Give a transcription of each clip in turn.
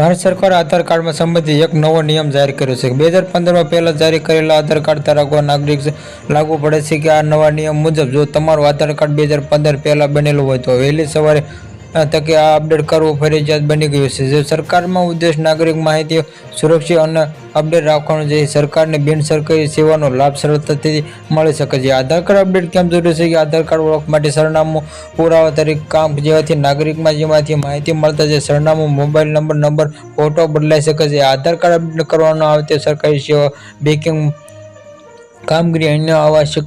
ભારત સરકારે આધાર કાર્ડમાં સંબંધિત એક નવો નિયમ જાહેર કર્યો છે. બે હજાર પંદરમાં પહેલાં જારી કરેલા આધાર કાર્ડ ધરાવવા નાગરિક લાગુ પડે છે કે આ નવા નિયમ મુજબ જો તમારું આધાર કાર્ડ બે હજાર પંદર પહેલાં બનેલું હોય તો વહેલી સવારે તકે આ અપડેટ કરવું ફરજિયાત બની ગયું છે. જે સરકારમાં ઉદ્દેશ નાગરિક માહિતી સુરક્ષિત અને અપડેટ રાખવાનો છે સરકારને બિન સરકારી સેવાનો લાભ સરળતાથી મળી શકે છે. આધાર કાર્ડ અપડેટ કેમ જરૂરી છે? કે આધાર કાર્ડ ઓળખ માટે સરનામું પુરાવા તરીકે કામ જેવાથી નાગરિકમાં જેમાંથી માહિતી મળતા છે, સરનામું, મોબાઈલ નંબર નંબર, ફોટો બદલાઈ શકે છે. આધાર કાર્ડ અપડેટ કરવાનો આવે તે સરકારી સેવા, બેંકિંગ કામગીરી અન્ય આવશ્યક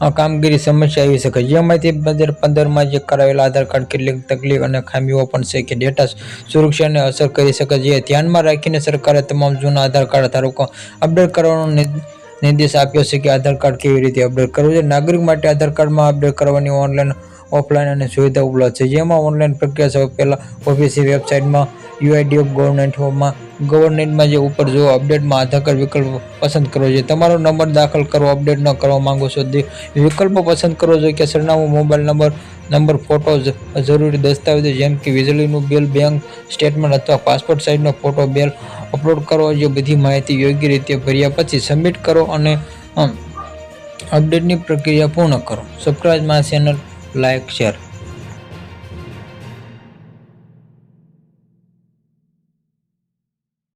અ, કામગીરી સમસ્યા આવી શકે જેમાંથી બે હજાર પંદરમાં જે કરાવેલા આધાર કાર્ડ કેટલીક તકલીફ અને ખામીઓ પણ છે કે ડેટા સુરક્ષાને અસર કરી શકે છે. ધ્યાનમાં રાખીને સરકારે તમામ જૂના આધાર કાર્ડ ધારકો અપડેટ કરવાનો નિર્દેશ આપ્યો છે કે આધાર કાર્ડ કેવી રીતે અપડેટ કરવું છે. નાગરિક માટે આધાર કાર્ડમાં અપડેટ કરવાની ઓનલાઈન ઓફલાઈન અને સુવિધા ઉપલબ્ધ છે. જેમાં ઓનલાઈન પ્રક્રિયા પહેલાં ઓફિસની વેબસાઇટમાં યુઆઈડીએફ હોમમાં ગવર્મેન્ટમાં જે ઉપર જો અપડેટમાં આધાર વિકલ્પ પસંદ કરવો જોઈએ. તમારો નંબર દાખલ કરો, અપડેટ ન કરવા માંગો છો વિકલ્પો પસંદ કરવો જોઈએ કે સરનામું, મોબાઈલ નંબર નંબર ફોટો જરૂરી દસ્તાવેજો જેમ કે વીજળીનું બિલ, બેંક સ્ટેટમેન્ટ અથવા પાસપોર્ટ સાઇઝનો ફોટો, બિલ અપલોડ કરો. જે બધી માહિતી યોગ્ય રીતે ભર્યા પછી સબમિટ કરો અને અપડેટની પ્રક્રિયા પૂર્ણ કરો. Subscribe my channel like share.